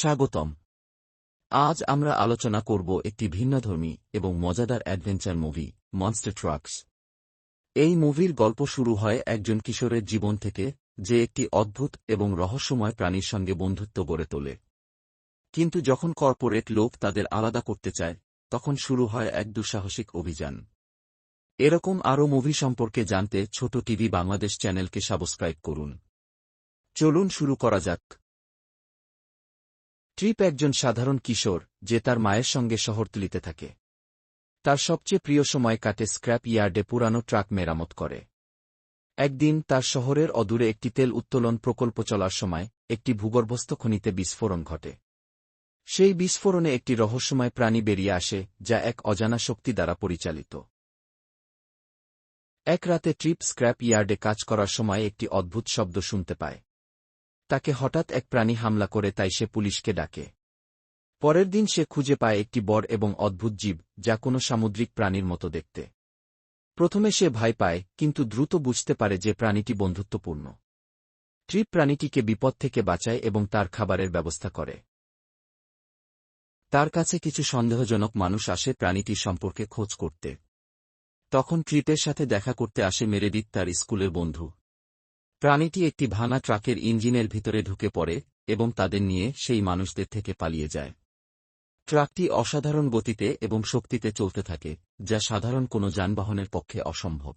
স্বাগতম। আজ আমরা আলোচনা করব একটি ভিন্নধর্মী এবং মজাদার অ্যাডভেঞ্চার মুভি মনস্টার ট্রাকস এই মুভির গল্প শুরু হয় একজন কিশোরের জীবন থেকে, যে একটি অদ্ভুত এবং রহস্যময় প্রাণীর সঙ্গে বন্ধুত্ব গড়ে তোলে। কিন্তু যখন কর্পোরেট লোক তাদের আলাদা করতে চায়, তখন শুরু হয় এক দুঃসাহসিক অভিযান। এরকম আরও মুভি সম্পর্কে জানতে ছোট টিভি বাংলাদেশ চ্যানেলকে সাবস্ক্রাইব করুন। চলুন শুরু করা যাক। ট্রিপ একজন সাধারণ কিশোর, যে তার মায়ের সঙ্গে শহরতলিতে থাকে। তার সবচেয়ে প্রিয় সময় কাটে স্ক্র্যাপ ইয়ার্ডে পুরানো ট্রাক মেরামত করে। একদিন তার শহরের অদূরে একটি তেল উত্তোলন প্রকল্প চলার সময় একটি ভূগর্ভস্থ খনিতে বিস্ফোরণ ঘটে। সেই বিস্ফোরণে একটি রহস্যময় প্রাণী বেরিয়ে আসে, যা এক অজানা শক্তি দ্বারা পরিচালিত। এক রাতে ট্রিপ স্ক্র্যাপ ইয়ার্ডে কাজ করার সময় একটি অদ্ভুত শব্দ শুনতে পায়। তাকে হঠাৎ এক প্রাণী হামলা করে তাই সে পুলিশকে ডাকে। পরের দিন সে খুঁজে পায় একটি বড় এবং অদ্ভুত জীব, যা কোনো সামুদ্রিক প্রাণীর মতো দেখতে। প্রথমে সে ভয় পায়, কিন্তু দ্রুত বুঝতে পারে যে প্রাণীটি বন্ধুত্বপূর্ণ। ট্রিপ প্রাণীটিকে বিপদ থেকে বাঁচায় এবং তার খাবারের ব্যবস্থা করে। তার কাছে কিছু সন্দেহজনক মানুষ আসে প্রাণীটি সম্পর্কে খোঁজ করতে। তখন ট্রিপের সাথে দেখা করতে আসে মেরেদিত তার স্কুলের বন্ধু। প্রাণীটি একটি ভাঙা ট্রাকের ইঞ্জিনের ভিতরে ঢুকে পড়ে এবং তাদের নিয়ে সেই মানুষদের থেকে পালিয়ে যায়। ট্রাকটি অসাধারণ গতিতে এবং শক্তিতে চলতে থাকে, যা সাধারণ কোনো যানবাহনের পক্ষে অসম্ভব।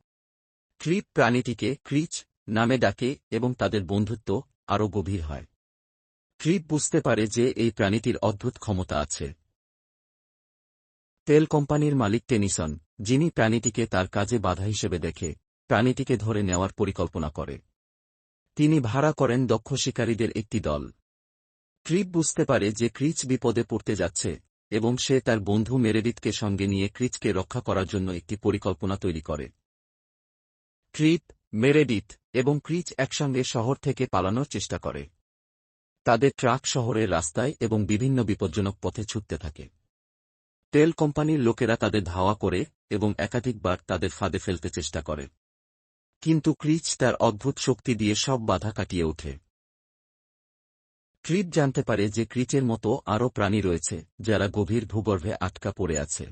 ক্রিপ প্রাণীটিকে ক্রিচ নামে ডাকে এবং তাদের বন্ধুত্ব আরও গভীর হয়। ক্রিপ বুঝতে পারে যে এই প্রাণীটির অদ্ভুত ক্ষমতা আছে। তেল কোম্পানির মালিক টেনিসন, যিনি প্রাণীটিকে তার কাজে বাধা হিসেবে দেখে, প্রাণীটিকে ধরে নেওয়ার পরিকল্পনা করে। তিনি ভাড়া করেন দক্ষ শিকারীদের একটি দল। ক্রিপ বুঝতে পারে যে ক্রিচ বিপদে পড়তে যাচ্ছে, এবং সে তার বন্ধু মেরেডিতকে সঙ্গে নিয়ে ক্রিচকে রক্ষা করার জন্য একটি পরিকল্পনা তৈরি করে। ক্রিপ মেরেডিত এবং ক্রিচ একসঙ্গে শহর থেকে পালানোর চেষ্টা করে। তাদের ট্রাক শহরের রাস্তায় এবং বিভিন্ন বিপজ্জনক পথে ছুটতে থাকে। তেল কোম্পানির লোকেরা তাদের ধাওয়া করে এবং একাধিকবার তাদের ফাঁদে ফেলতে চেষ্টা করে। কিন্তু ক্রিচ তার অদ্ভুত শক্তি দিয়ে সব বাধা কাটিয়ে ওঠে। ক্রিপ জানতে পারে যে ক্রিচের মতো আরও প্রাণী রয়েছে, যারা গভীর ভূগর্ভে আটকা পড়ে আছে।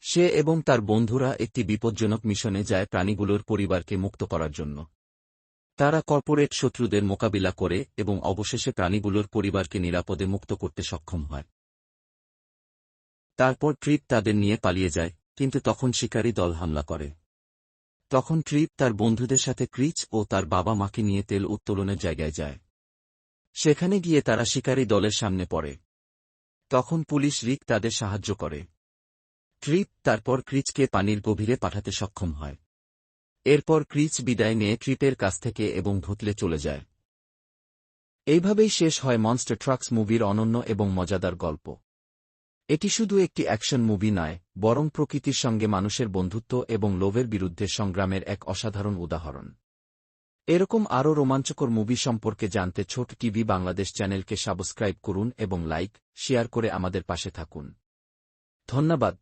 সে এবং তার বন্ধুরা একটি বিপজ্জনক মিশনে যায় প্রাণীগুলোর পরিবারকে মুক্ত করার জন্য। তারা কর্পোরেট শত্রুদের মোকাবিলা করে এবং অবশেষে প্রাণীগুলোর পরিবারকে নিরাপদে মুক্ত করতে সক্ষম হয়। তারপর ট্রিপ তাদের নিয়ে পালিয়ে যায়, কিন্তু তখন শিকারী দল হামলা করে। তখন ট্রিপ তার বন্ধুদের সাথে ক্রিচ ও তার বাবা মাকে নিয়ে তেল উত্তোলনের জায়গায় যায়। সেখানে গিয়ে তারা শিকারী দলের সামনে পড়ে। তখন পুলিশ রিক তাদের সাহায্য করে। ট্রিপ তারপর ক্রিচকে পানির গভীরে পাঠাতে সক্ষম হয়। এরপর ক্রিচ বিদায় নিয়ে ট্রিপের কাছ থেকে এবং ভুতলে চলে যায়। এইভাবেই শেষ হয় মনস্টার ট্রাক্স মুভির অনন্য এবং মজাদার গল্প। এটি শুধু একটি অ্যাকশন মুভি নয়, বরং প্রকৃতির সঙ্গে মানুষের বন্ধুত্ব এবং লোভের বিরুদ্ধে সংগ্রামের এক অসাধারণ উদাহরণ। এরকম আরও রোমাঞ্চকর মুভি সম্পর্কে জানতে ছোট টিভি বাংলাদেশ চ্যানেলকে সাবস্ক্রাইব করুন এবং লাইক, শেয়ার করে আমাদের পাশে থাকুন। ধন্যবাদ।